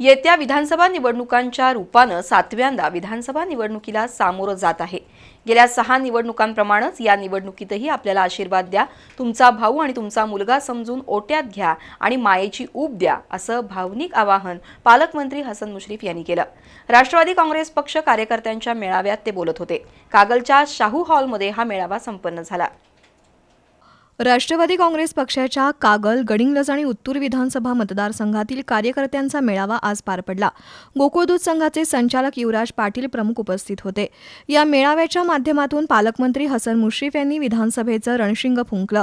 येत्या विधानसभा निवडणुकांच्या रूपानं सातव्यांदा विधानसभा निवडणुकीला सामोरं जात आहे. गेल्या सहा निवडणुकांप्रमाणेच या निवडणुकीतही आपल्याला आशीर्वाद द्या. तुमचा भाऊ आणि तुमचा मुलगा समजून ओट्यात घ्या आणि मायेची ऊब द्या असं भावनिक आवाहन पालकमंत्री हसन मुश्रीफ यांनी केलं. राष्ट्रवादी काँग्रेस पक्ष कार्यकर्त्यांच्या मेळाव्यात ते बोलत होते. कागलच्या शाहू हॉलमध्ये हा मेळावा संपन्न झाला. राष्ट्रवादी काँग्रेस पक्षाच्या कागल गडिंग्लज आणि उत्तूर विधानसभा मतदारसंघातील कार्यकर्त्यांचा मेळावा आज पार पडला. गोकुळदूत संघाचे संचालक युवराज पाटील प्रमुख उपस्थित होते. या मेळाव्याच्या माध्यमातून पालकमंत्री हसन मुश्रीफ यांनी विधानसभेचं रणशिंग फुंकलं.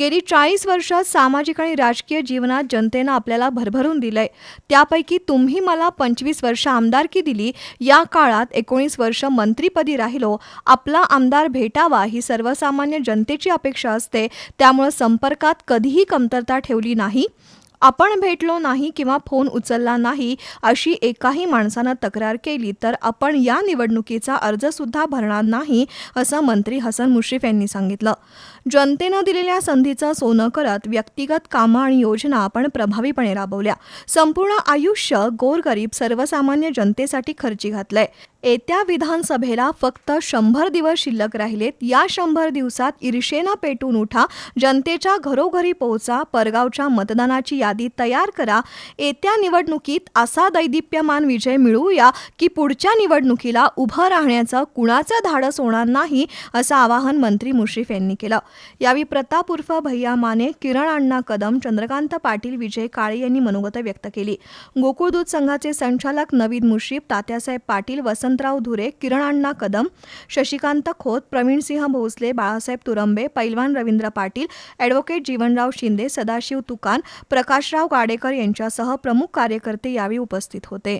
गेली चाळीस वर्ष सामाजिक आणि राजकीय जीवनात जनतेनं आपल्याला भरभरून दिलंय. त्यापैकी तुम्ही मला पंचवीस वर्ष आमदारकी दिली. या काळात एकोणीस वर्ष मंत्रीपदी राहिलो. आपला आमदार भेटावा ही सर्वसामान्य जनतेची अपेक्षा असते. त्यामुळे संपर्कात कधीही कमतरता ठेवली नाही. आपण भेटलो नाही किंवा फोन उचलला नाही अशी एकाही माणसानं तक्रार केली तर आपण या निवडणुकीचा अर्जसुद्धा भरणार नाही असं मंत्री हसन मुश्रीफ यांनी सांगितलं. जनतेनं दिलेल्या संधीचं सोनं करत व्यक्तिगत कामं आणि योजना आपण प्रभावीपणे राबवल्या. संपूर्ण आयुष्य गोरगरीब सर्वसामान्य जनतेसाठी खर्ची घातलंय. येत्या विधानसभेला फक्त शंभर दिवस शिल्लक राहिलेत. या शंभर दिवसात ईर्षेनं पेटून उठा जनतेच्या घरोघरी पोहोचा परगावच्या मतदानाची यादी तयार करा. येत्या निवडणुकीत असा दैदिप्यमान विजय मिळवूया की पुढच्या निवडणुकीला उभं राहण्याचं कुणाचं धाडस होणार नाही असं आवाहन मंत्री मुश्रीफ यांनी केलं. यावेळी प्रताप उर्फ भैया माने किरण अण्णा कदम चंद्रकांत पाटील विजय काळे यांनी मनोगत व्यक्त केली. गोकुळदूत संघाचे संचालक नवीन मुश्रीफ तात्यासाहेब पाटील वसंतराव धुरे किरण अण्णा कदम शशिकांत खोत प्रवीणसिंह भोसले बाळासाहेब तुरंबे पैलवान रवींद्र पाटील ॲडव्होकेट जीवनराव शिंदे सदाशिव तुकान प्रकाश प्रकाशराव गाडेकर यांच्यासह प्रमुख कार्यकर्ते यावेळी उपस्थित होते.